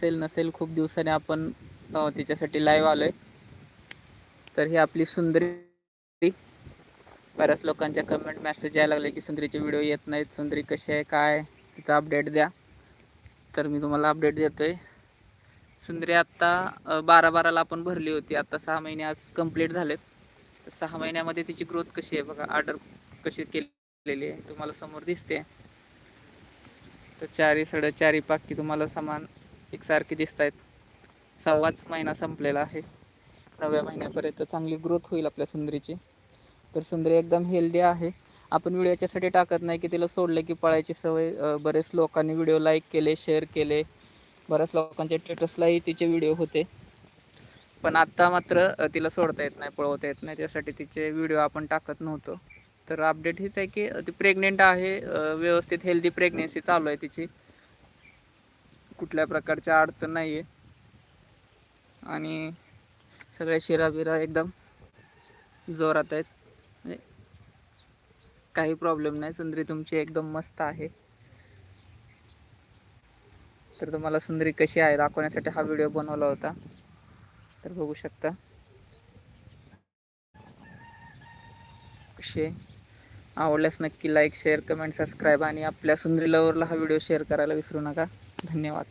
असेल नसेल खूप दिवसाने आपण तिच्यासाठी लाईव्ह आलोय. तर ही आपली सुंदरी. बऱ्याच लोकांच्या कमेंट मेसेज यायला लागले की सुंदरीचे व्हिडिओ येत नाहीत. सुंदरी कशी आहे काय तिचा अपडेट द्या. तर मी तुम्हाला अपडेट देतोय. सुंदरी आत्ता बारा बाराला आपण भरली होती. आत्ता सहा महिने आज कंप्लीट झालेत. तर सहा महिन्यामध्ये तिची ग्रोथ कशी आहे बघा. ऑर्डर कशी केलेली आहे. तुम्हाला समोर दिसते. तर चारी सड चारी पाकी तुम्हाला समान एकसारखी दिसत आहेत सव्वाच महिना संपलेला आहे. नव्या महिन्यापर्यंत चांगली ग्रोथ होईल आपल्या सुंदरीची. तर सुंदरी एकदम हेल्दी आहे. आपण व्हिडिओ याच्यासाठी टाकत नाही की तिला सोडलं की पळायची सवय बरेच लोकांनी व्हिडिओ लाईक केले शेअर केले. बऱ्याच लोकांच्या स्टेटसलाही तिचे व्हिडिओ होते. पण आत्ता मात्र तिला सोडता येत नाही पळवता येत नाही. त्यासाठी तिचे व्हिडिओ आपण टाकत नव्हतो. तर अपडेट हीच आहे की ती प्रेग्नेंट आहे व्यवस्थित हेल्दी प्रेग्नेन्सी चालू आहे तिची. कुठल्या प्रकारच्या अडचण नाही आहे आणि सगळ्या शिराबिरा एकदम जोरात आहेत. म्हणजे काही प्रॉब्लेम नाही. सुंदरी तुमची एकदम मस्त आहे. तर तुम्हाला सुंदरी कशी आहे दाखवण्यासाठी हा व्हिडिओ बनवला होता. तर बघू शकता. कसे आवडल्यास नक्की लाईक शेअर कमेंट सबस्क्राईब आणि आपल्या सुंदरी लवरला हा व्हिडिओ शेअर करायला विसरू नका. धन्यवाद.